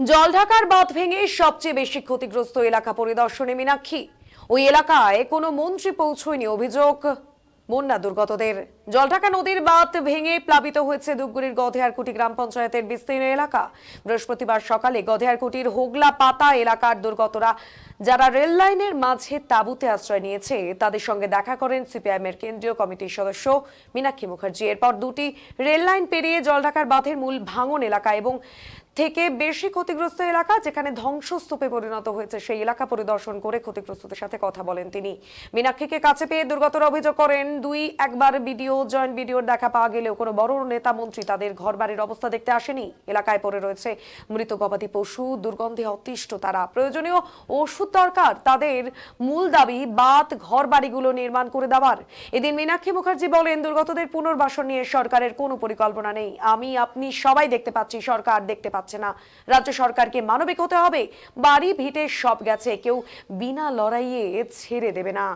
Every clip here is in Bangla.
জলঢাকার বাঁধ ভেঙে সবচেয়ে বেশি ক্ষতিগ্রস্ত এলাকা পরিদর্শনে মীনাক্ষী। ওই এলাকায় কোনো মন্ত্রী পৌঁছয়নি অভিযোগ। বন্যা দুর্গতদের। জলঢাকা নদীর বাঁধ ভেঙে প্লাবিত হয়েছে ধূপগুড়ির গধেয়ারকুটি গ্রাম পঞ্চায়েতের বিস্তীর্ণ এলাকা। বৃহস্পতিবার সকালে গধেয়ারকুটির হোগলা পাতা এলাকার দুর্গতরা, যারা রেল লাইনের মাঝে তাঁবুতে আশ্রয় নিয়েছে, তাদের সঙ্গে দেখা করেন সিপিআইএমের কেন্দ্রীয় কমিটির সদস্য মীনাক্ষী মুখার্জি। এরপর দুটি রেল লাইন পেরিয়ে জলঢাকার বাঁধের মূল ভাঙন এলাকা এবং থেকে বেশি ক্ষতিগ্রস্ত এলাকা যেখানে ধ্বংসস্তূপে পরিণত হয়েছে, সেই এলাকা পরিদর্শন করে ক্ষতিগ্রস্তদের সাথে কথা বলেন তিনি। মীনাক্ষীকে কাছে পেয়ে দুর্গতরা অভিযোগ করেন, দুই একবার ভিডিও জয়েন্ট ভিডিওর দেখা পাওয়া গেলেও কোনো বড় নেতা মন্ত্রী তাদের ঘর বাড়ির অবস্থা দেখতে আসেনি। এলাকায় পড়ে রয়েছে মৃত গবাদি পশু, দুর্গন্ধে অতিষ্ঠ তারা। প্রয়োজনীয় ওষুধ দরকার, তাদের মূল দাবি বাত ঘর বাড়িগুলো নির্মাণ করে দেওয়ার। এদিন মীনাক্ষী মুখার্জি বলেন, দুর্গতদের পুনর্বাসন নিয়ে সরকারের কোনো পরিকল্পনা নেই। আমি, আপনি সবাই দেখতে পাচ্ছি, সরকার দেখতে পাচ্ছে। না। রাজ্য সরকারকে মানবিক হতে হবে। বাড়ি ভিটে সব গেছে। কেউ বিনা লড়াইয়ে ছেড়ে দেবে না।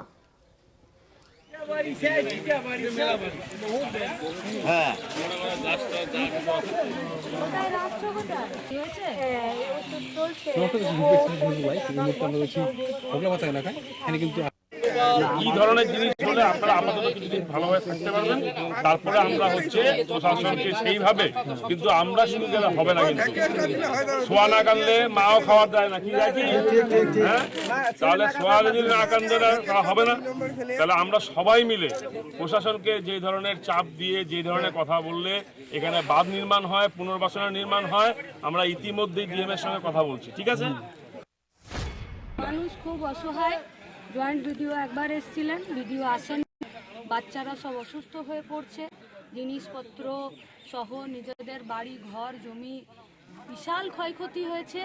ভোগলাপাতা এই ধরনের জিনিস হলে আপনারা আপাতত কিছুদিন ভালোভাবে থাকতে পারবেন। তারপরে আমরা হচ্ছে প্রশাসনকে সেইভাবে, কিন্তু আমরা শুধু গেলে হবে না কিন্তু। সোয়া না কানলে মাও খাওয়ার দেয় না, কি কি? হ্যাঁ? তাহলে সোয়া যদি না কানলে হবে না। তাহলে আমরা সবাই মিলে প্রশাসনকে যে ধরনের চাপ দিয়ে, যে ধরনের কথা বললে এখানে বাঁধ নির্মাণ হয়, পুনর্বাসনের নির্মাণ হয়, আমরা ইতিমধ্যেই ডিএম এর সঙ্গে কথা বলছি, ঠিক আছে? মানুষ খুব অসহায় জয়েন্ট ভিডিও একবার এসছিলেন ভিডিও আসেন, বাচ্চারা সব অসুস্থ হয়ে পড়ছে। জিনিসপত্র সহ নিজেদের বাড়ি, ঘর, জমি, বিশাল ক্ষয়ক্ষতি হয়েছে।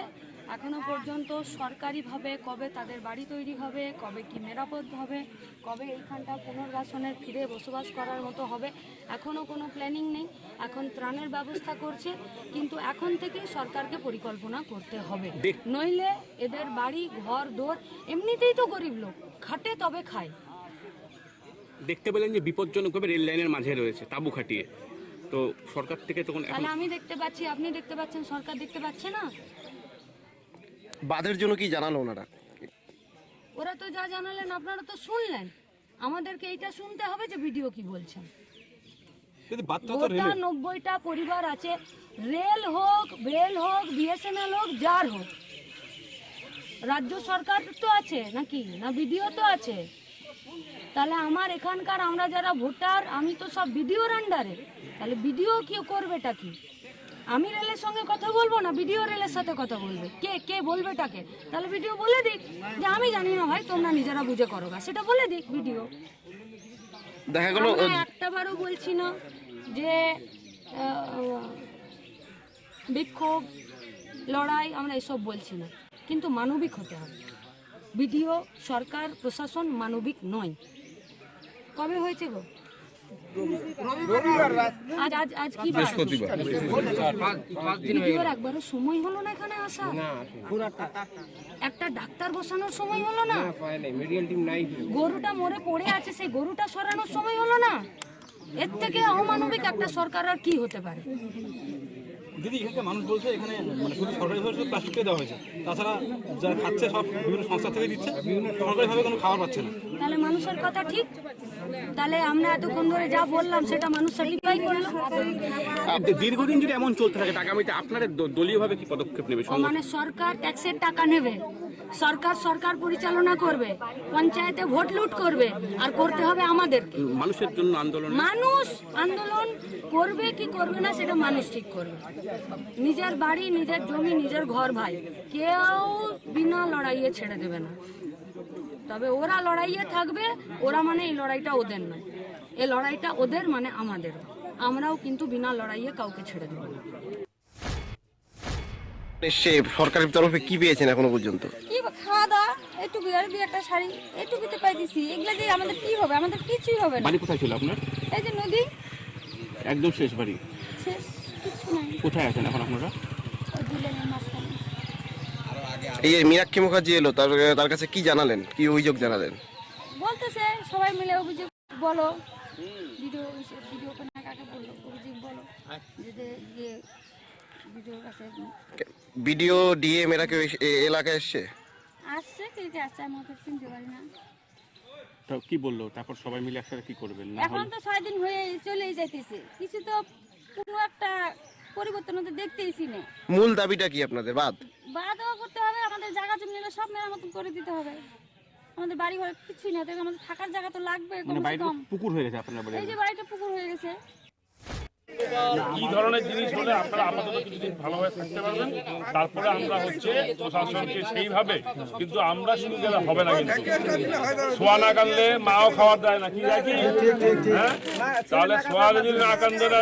এখনও পর্যন্ত সরকারিভাবে কবে তাদের বাড়ি তৈরি হবে কবে কি নিরাপদ হবে কবে এইখানটা পুনর্বাসনের ফিরে বসবাস করার মতো হবে এখনও কোনো প্ল্যানিং নেই। এখন ত্রাণের ব্যবস্থা করছে কিন্তু এখন থেকেই সরকারকে পরিকল্পনা করতে হবে। নইলে এদের বাড়ি ঘর দোর এমনিতেই তো গরিব লোক খাটে তবে খায়। দেখতে পেলেন যে বিপজ্জনকভাবে রেল লাইনের মাঝে রয়েছে তাঁবু খাটিয়ে। তো সরকার থেকে তখন আমি দেখতে পাচ্ছি আপনি দেখতে পাচ্ছেন সরকার দেখতে পাচ্ছে না? বাঁধের জন্য কি জানালো ওনারা? ওরা তো যা জানালেন আপনারা তো শুনলেন। আমাদেরকে এইটা শুনতে হবে যে ভিডিও কি বলছেন। গোটা নব্বইটা পরিবার আছে রেল হোক বেল হোক বিএসএনএল হোক যার হোক। রাজ্য সরকার তো আছে নাকি? না বিডিও তো আছে? তাহলে আমার এখানকার আমরা যারা ভোটার আমি তো সব বিডিওর আন্ডারে তাহলে বিডিও কি করবেটা কি? আমি রেলের সঙ্গে কথা বলব না বিডিও রেলের সাথে কথা বলবে। কে কে বলবে তাকে? তাহলে ভিডিও বলে দিক যে আমি জানি না ভাই তোমরা নিজেরা বুঝে করো গা। সেটা বলে দিক ভিডিও দেখা গেল একটাবারও বলছি না যে বিক্ষোভ লড়াই আমরা এসব বলছি না। কিন্তু মানবিক হতে হবে। বিডিও সরকার প্রশাসন মানবিক নয়। কবে হয়েছে গো? আজ আজ আজ কি বার? ভিডিওর একবারও সময় হলো না এখানে আসা? একটা ডাক্তার বসানোর সময় হলো না? গরুটা মরে পড়ে আছে সেই গরুটা সরানোর সময় হলো না? এর থেকে অমানবিক একটা সরকার আর কি হতে পারে? দিদি এখানে মানুষ বলছে এখানে মানে শুধু সরকারিভাবে শুধু প্লাস্টিককে দেওয়া হয়েছে। তাছাড়া যারা খাচ্ছে সব বিভিন্ন সংস্থা থেকে দিচ্ছে। সরকারিভাবে কোনো খাবার পাচ্ছে না। তাহলে মানুষের কথা ঠিক? তাহলে আমরা এতক্ষণ ধরে যা বললাম সেটা মানুষ করল দীর্ঘদিন যদি এমন চলতে থাকে আগামীতে আপনারা দলীয়ভাবে কি পদক্ষেপ নেবে? মানে সরকার ট্যাক্সের টাকা নেবে। সরকার সরকার পরিচালনা করবে পঞ্চায়েতে ভোট লুট করবে আর করতে হবে আমাদেরকে। মানুষের জন্য আন্দোলন? মানুষ আন্দোলন করবে কি করবে না সেটা মানুষ ঠিক করবে। নিজের বাড়ি নিজের জমি নিজের ঘর ভাই কেউ বিনা লড়াইয়ে ছেড়ে দেবে না। তবে ওরা লড়াইয়ে থাকবে ওরা মানে এই লড়াইটা ওদের নয়। এই লড়াইটা ওদের মানে আমাদের। আমরাও কিন্তু বিনা লড়াইয়ে কাউকে ছেড়ে দেবো না। এসে সরকারের তরফে কি পেয়েছেন এখনও পর্যন্ত? কি খাওয়া দাওয়া এইটুকু আর দুই একটা শাড়ি এইটুকুতে পাই দিছি। এগুলা দিয়ে আমাদের কি হবে? আমাদের কিছুই হবে না। বাড়ি কোথায় ছিল আপনার? এই যে নদী। একদম শেষ বাড়ি। শেষ কিছু নাই। কোথায় আছেন এখন আপনারা? ওই দুলেনের মাঝখানে। এই মীনাক্ষী মুখার্জি এলো তার তার কাছে কি জানালেন? কি অভিযোগ জানালেন? বলতেছে সবাই মিলে অভিযোগ বলো। ভিডিও ভিডিও কাকে বলল? অভিযোগ বলো। যে যে- ইয়ে কাছে ডিএম এরা কেউ এলাকায় এসছে? আসছে কে কে আসছে আমি ওকে চিনতে পারি না। তো কি বলল? তারপর সবাই মিলে একসাথে কি করবেন? না এখন তো ছয় দিন হয়ে চলেই যাইতেছে। কিছু তো কোনো একটা পরিবর্তন তো দেখতেইছি না। মূল দাবিটা কি আপনাদের? বাদ। বাদও করতে হবে আমাদের জায়গা জমি নিলে সব মেরামত করে দিতে হবে। আমাদের বাড়ি ঘরে কিছুই না আমাদের থাকার জায়গা তো লাগবে মানে কম। পুকুর হয়ে গেছে আপনার বাড়ি এই যে বাড়িটা পুকুর হয়ে গেছে। কি ধরনের জিনিস হলে আপনারা আপাতত কিছুদিন ভালোভাবে থাকতে পারবেন? তারপরে আমরা হচ্ছে প্রশাসনকে সেইভাবে কিন্তু আমরা শুরু গেলে হবে না কিন্তু। সোয়া না কানলে মাও খাওয়ার দেয় না কি দেয় হ্যাঁ? তাহলে সোয়া যদি না কান্দে না